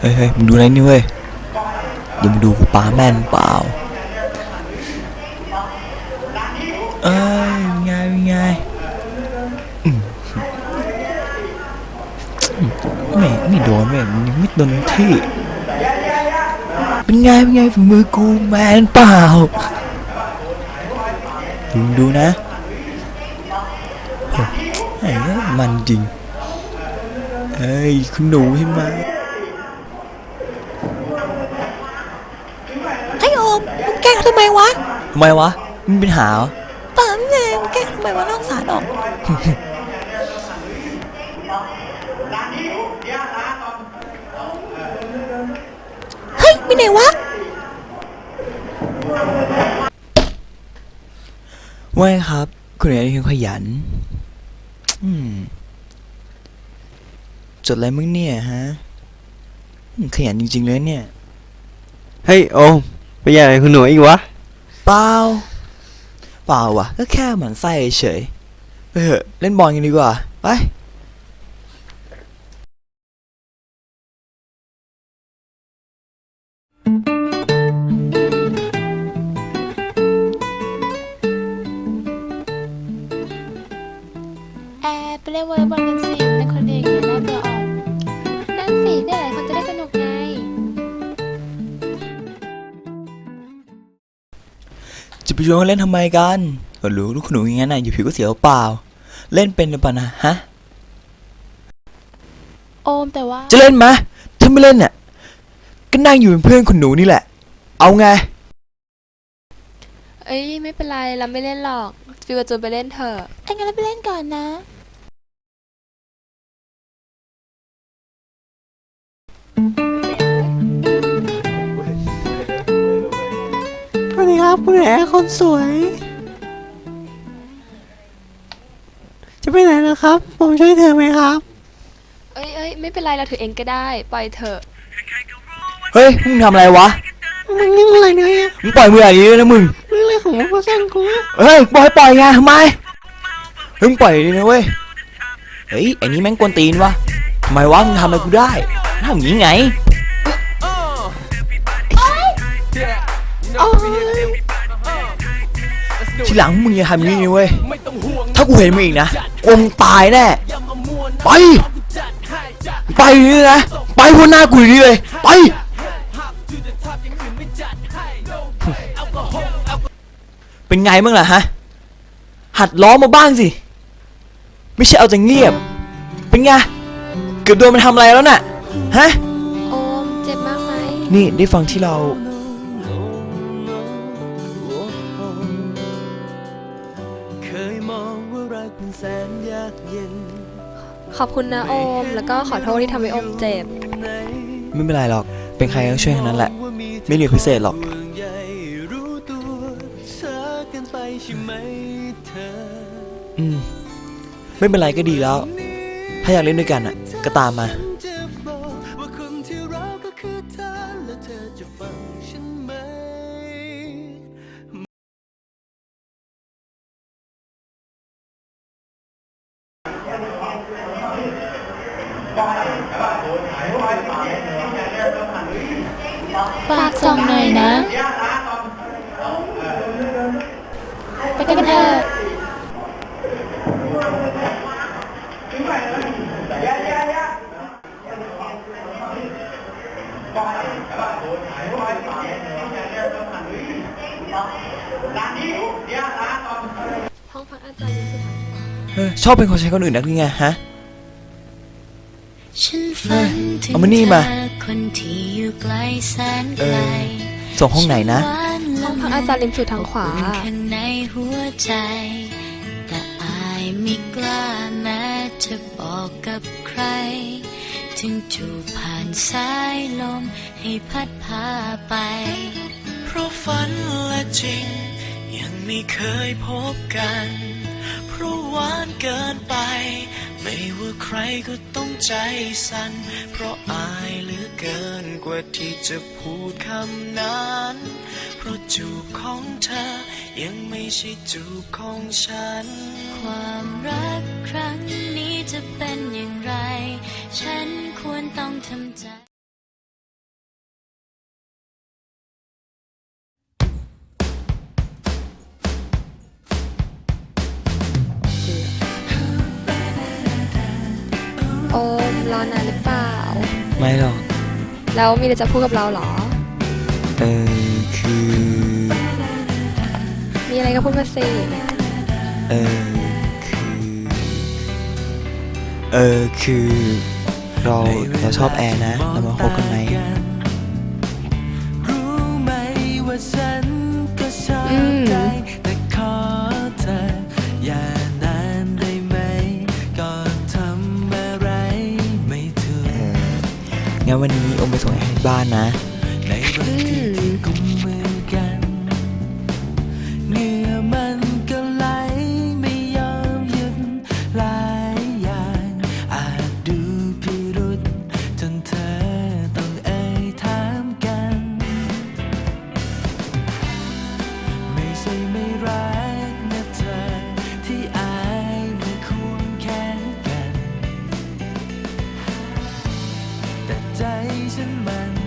เฮ้ยเฮ้ยมึงดูอะไรนี่เว้ยเดี๋ยวมึงดูกูปาแม่นเปล่าเอ้ยเป็นไงเป็นไงอืมไม่ไม่โดนเว้ยมันยังไม่โดนที่ เป็นไงเป็นไงฝีมือกูแมนเปล่าดูดูนะเฮ้ยไอ้เหี้ยมันจริงเฮ้ย คุณหนูใช่ไหม แกล้งเขาทำไมวะทำไมวะมึงเป็นหาเหรอเปล่าไงมึงแกล้งเขาทำไมวะน้องสารออก เฮ้ยไปไหนวะ ว่าไงครับ คุณหนูนี่คือขยันอืมจดอะไรมึงเนี่ยฮะอืมขยันจริง ๆ เลยเนี่ย เฮ้ยโอม ไปใหญ่คุณหนูอีกวะ เปล่า เปล่าวะก็แค่เหมันไส้เฉยไปเถอะเล่นบอลกันดีกว่า ไปแอร์ไปเล่นวอลเลย์บอล จะไปชวนเขาเล่นทำไมกันก็รู้ลูกขนูอย่างนั้นน่ะอยู่ผิวก็เสียเปล่า เล่นเป็นหรือเปล่านะฮะ โอมแต่ว่า จะเล่นไหมถ้าไม่เล่นน่ะก็นั่งอยู่เป็นเพื่อนคุณหนูนี่แหละ เอาไง เอ้ยไม่เป็นไรเราไม่เล่นหรอกฟิวกับจูนไปเล่นเถอะไอ้งั้นเราไปเล่นก่อนนะ ครับคุณแอร์คนสวย จะไปไหนล่ะครับ ผมช่วยเธอไหมครับ เอ้ยเอ้ยไม่เป็นไรเราถือเองก็ได้ ปล่อยเถอะ เฮ้ยมึงทำอะไรวะ มึงยังอะไรเนี่ยมึงปล่อยมืออย่างนี้เลยนะมึง มึงอะไรของมึงมาสั่งกูเฮ้ยปล่อยปล่อยไงทำไมเฮ้ยมึงปล่อยดินะเว้ย เฮ้ยไอ้นี่แม่งกวนตีนวะทำไมวะมึงทำอะไรกูได้ทำอย่างนี้ไง ทีหลังมึงอย่าทำอย่างนี้นะเว้ย ถ้ากูเห็นมึงอีกนะกลัวมึงตายแน่ ไป ไปนี่นะ ไปบนหน้ากูอย่างนี้เลย ไป เป็นไงบ้างล่ะฮะ หัดล้อมาบ้างสิ ไม่ใช่เอาแต่เงียบ เป็นไง เกือบโดนมันทำอะไรแล้วน่ะ ฮะ โอมเจ็บมากไหม นี่ได้ฟังที่เรา แสนยากเย็นขอบคุณนะโอม แล้วก็ขอโทษที่ทำให้โอมเจ็บไหนไม่เป็นไรหรอก เป็นใครก็ช่วยทั้งนั้นแหละว่ามีไม่เหลือพิเศษหรอกห่วงใยรู้ตัวช้าเกันไปใช่ไหมเธออืม ไม่เป็นไรก็ดีแล้ว ถ้าอยากเล่นด้วยกันอะ ก็ตามมา ฝากส่งหน่อยนะ ไปกันเถอะห้องพักอาจารย์อยู่สุดท้ายเฮ้ยชอบเป็นคนใช้คนอื่นนักหรือไงฮะ ฉันฝันถึงเอามานี่มา เธอคนที่อยู่ไกลแสนไกเอลอส่งห้องไหนนะหวานห้องพักละอาจารย์ริมสุดทางขวา อุ่นข้างในหัวใจ แต่อายไม่กล้าแม้จะบอกกับใคร ถึงจูบผ่านสายลมให้พัดพาไป เพราะฝันและจริง ยังไม่เคยพบกัน เพราะหวานเกินไป ไม่ว่าใครก็ต้องใจสั่น เพราะอายเหลือเกินกว่าที่จะพูดคำนั้น เพราะจูบของเธอ ยังไม่ใช่จูบของฉัน ความรักครั้งนี้จะเป็นอย่างไร ฉันควรต้องทำใจ โอมรอนานหรือเปล่า ไม่หรอก แล้วมีอะไรจะพูดกับเราเหรอ เออคือ มีอะไรก็พูดมาสิเออคือ เออคือ เราเราชอบแอร์นะ เรามาคบกันไหม งั้นวันนี้อมไปส่งให้บ้านนะ ฉันมัน